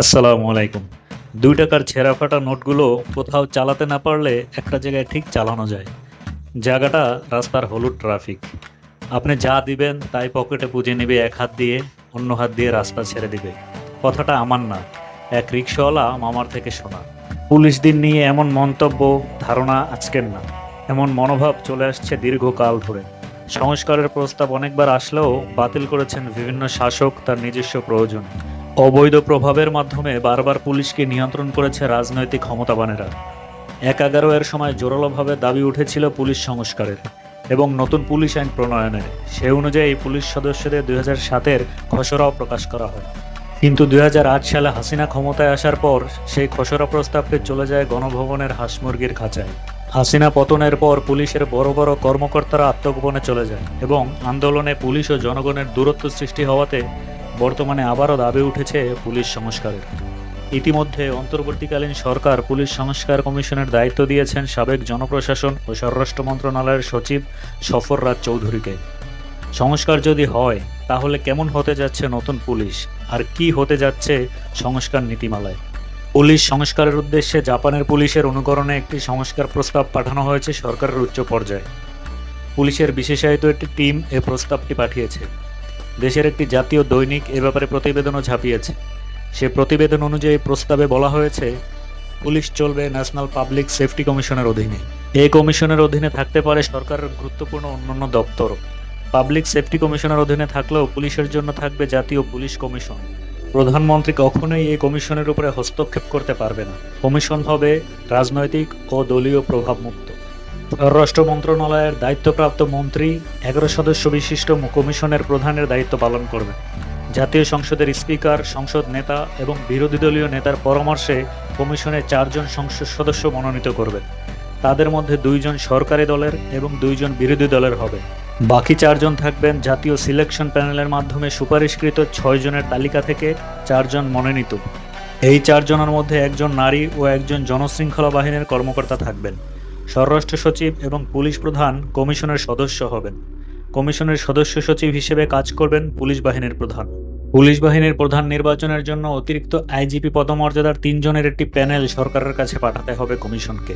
আসসালামু আলাইকুম। দুই টাকার ছেঁড়া ফাটা নোটগুলো কোথাও চালাতে না পারলে একটা জায়গায় ঠিক চালানো যায়। জায়গাটা রাস্তার হলুদ ট্রাফিক। আপনি যা দিবেন তাই পকেটে পুজে নেবে এক হাত দিয়ে, অন্য হাত দিয়ে রাস্তা ছেড়ে দিবে। কথাটা আমার না, এক রিক্সাওয়ালা মামার থেকে শোনা। পুলিশ দিন নিয়ে এমন মন্তব্য, ধারণা আজকের না। এমন মনোভাব চলে আসছে দীর্ঘকাল ধরে। সংস্কারের প্রস্তাব অনেকবার আসলেও বাতিল করেছেন বিভিন্ন শাসক, তার নিজস্ব প্রয়োজন। অবৈধ প্রভাবের মাধ্যমে বারবার পুলিশকে নিয়ন্ত্রণ করেছে রাজনৈতিক ক্ষমতাবানেরা। এক এগারো এর সময় জোরালোভাবে দাবি উঠেছিল পুলিশ সংস্কারের এবং নতুন পুলিশ আইন প্রণয়নের। সে অনুযায়ী পুলিশ সদস্যদের দুই হাজার সাতের খসড়াও প্রকাশ করা হয়। কিন্তু দুই হাজার আট সালে হাসিনা ক্ষমতায় আসার পর সেই খসড়া প্রস্তাবটি চলে যায় গণভবনের হাঁসমুরগির খাঁচায়। হাসিনা পতনের পর পুলিশের বড় বড় কর্মকর্তারা আত্মগোপনে চলে যায় এবং আন্দোলনে পুলিশ ও জনগণের দূরত্ব সৃষ্টি হওয়াতে বর্তমানে আবারও দাবি উঠেছে পুলিশ সংস্কারের। ইতিমধ্যে অন্তর্বর্তীকালীন সরকার পুলিশ সংস্কার কমিশনের দায়িত্ব দিয়েছেন সাবেক জনপ্রশাসন ও স্বরাষ্ট্র মন্ত্রণালয়ের সচিব সফর রাজ চৌধুরীকে। সংস্কার যদি হয়, তাহলে কেমন হতে যাচ্ছে নতুন পুলিশ? আর কি হতে যাচ্ছে সংস্কার নীতিমালায়? পুলিশ সংস্কারের উদ্দেশ্যে জাপানের পুলিশের অনুকরণে একটি সংস্কার প্রস্তাব পাঠানো হয়েছে সরকারের উচ্চ পর্যায়ে। পুলিশের বিশেষায়িত একটি টিম এ প্রস্তাবটি পাঠিয়েছে। দেশের একটি জাতীয় দৈনিক এ ব্যাপারে প্রতিবেদনও ছাপিয়েছে সে প্রতিবেদন অনুযায়ী প্রস্তাবে বলা হয়েছে, পুলিশ চলবে ন্যাশনাল পাবলিক সেফটি কমিশনের অধীনে। এই কমিশনের অধীনে থাকতে পারে সরকারের গুরুত্বপূর্ণ অন্যান্য দপ্তর পাবলিক সেফটি কমিশনের অধীনে থাকলেও পুলিশের জন্য থাকবে জাতীয় পুলিশ কমিশন। প্রধানমন্ত্রী কখনোই এই কমিশনের উপরে হস্তক্ষেপ করতে পারবে না। কমিশন হবে রাজনৈতিক ও দলীয় প্রভাবমুক্ত। স্বরাষ্ট্র মন্ত্রণালয়ের দায়িত্বপ্রাপ্ত মন্ত্রী, এগারো সদস্য বিশিষ্ট কমিশনের প্রধানের দায়িত্ব পালন করবেন জাতীয় সংসদের স্পিকার, সংসদ নেতা এবং বিরোধী দলীয় নেতার পরামর্শে কমিশনের চারজন সংসদ সদস্য মনোনীত করবেন তাদের মধ্যে দুইজন সরকারি দলের এবং দুইজন বিরোধী দলের হবে। বাকি চারজন থাকবেন জাতীয় সিলেকশন প্যানেলের মাধ্যমে সুপারিশকৃত ছয় জনের তালিকা থেকে চারজন মনোনীত। এই চারজনের মধ্যে একজন নারী ও একজন জনশৃঙ্খলা বাহিনীর কর্মকর্তা থাকবেন। স্বরাষ্ট্র সচিব এবং পুলিশ প্রধান কমিশনের সদস্য হবেন। কমিশনের সদস্য সচিব হিসেবে কাজ করবেন পুলিশ বাহিনীর প্রধান। পুলিশ বাহিনীর প্রধান নির্বাচনের জন্য অতিরিক্ত আইজিপি পদমর্যাদার তিনজনের একটি প্যানেল সরকারের কাছে পাঠাতে হবে কমিশনকে।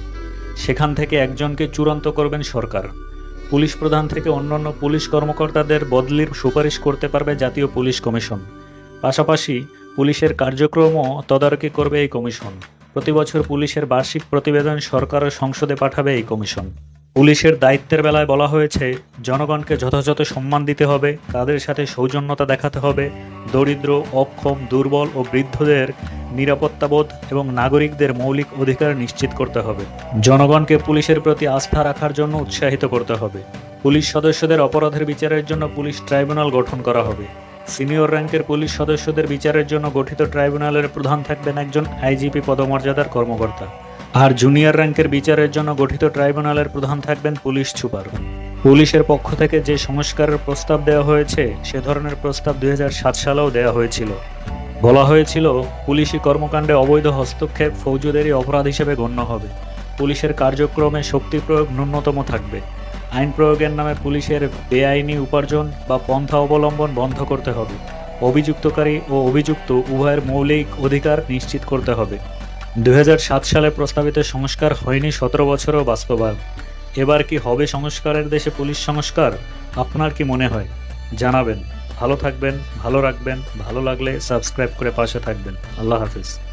সেখান থেকে একজনকে চূড়ান্ত করবেন সরকার। পুলিশ প্রধান থেকে অন্যান্য পুলিশ কর্মকর্তাদের বদলির সুপারিশ করতে পারবে জাতীয় পুলিশ কমিশন। পাশাপাশি পুলিশের কার্যক্রমও তদারকি করবে এই কমিশন। প্রতি বছর পুলিশের বার্ষিক প্রতিবেদন সরকার ও সংসদে পাঠাবে এই কমিশন। পুলিশের দায়িত্বের বেলায় বলা হয়েছে, জনগণকে যথাযথ সম্মান দিতে হবে, তাদের সাথে সৌজন্যতা দেখাতে হবে, দরিদ্র, অক্ষম, দুর্বল ও বৃদ্ধদের নিরাপত্তাবোধ এবং নাগরিকদের মৌলিক অধিকার নিশ্চিত করতে হবে। জনগণকে পুলিশের প্রতি আস্থা রাখার জন্য উৎসাহিত করতে হবে। পুলিশ সদস্যদের অপরাধের বিচারের জন্য পুলিশ ট্রাইব্যুনাল গঠন করা হবে। সিনিয়র র্যাঙ্কের পুলিশ সদস্যদের বিচারের জন্য গঠিত ট্রাইব্যুনালের প্রধান থাকবেন একজন আইজিপি পদমর্যাদার কর্মকর্তা। আর জুনিয়র র্যাঙ্কের বিচারের জন্য গঠিত ট্রাইব্যুনালের প্রধান থাকবেন পুলিশ সুপার। পুলিশের পক্ষ থেকে যে সংস্কারের প্রস্তাব দেওয়া হয়েছে, সে ধরনের প্রস্তাব দুই হাজার সাত সালেও দেওয়া হয়েছিল। বলা হয়েছিল, পুলিশি কর্মকাণ্ডে অবৈধ হস্তক্ষেপ ফৌজদারি অপরাধ হিসেবে গণ্য হবে। পুলিশের কার্যক্রমে শক্তি প্রয়োগ ন্যূনতম থাকবে। আইন প্রয়োগের নামে পুলিশের বেআইনি উপার্জন বা পন্থা অবলম্বন বন্ধ করতে হবে। অভিযুক্তকারী ও অভিযুক্ত উভয়ের মৌলিক অধিকার নিশ্চিত করতে হবে। দু হাজার সাত সালে প্রস্তাবিত সংস্কার হয়নি সতেরো বছরও বাস্তবায়ন। এবার কি হবে সংস্কারের দেশে পুলিশ সংস্কার? আপনার কি মনে হয়? জানাবেন। ভালো থাকবেন, ভালো রাখবেন, ভালো লাগলে সাবস্ক্রাইব করে পাশে থাকবেন। আল্লাহ হাফিজ।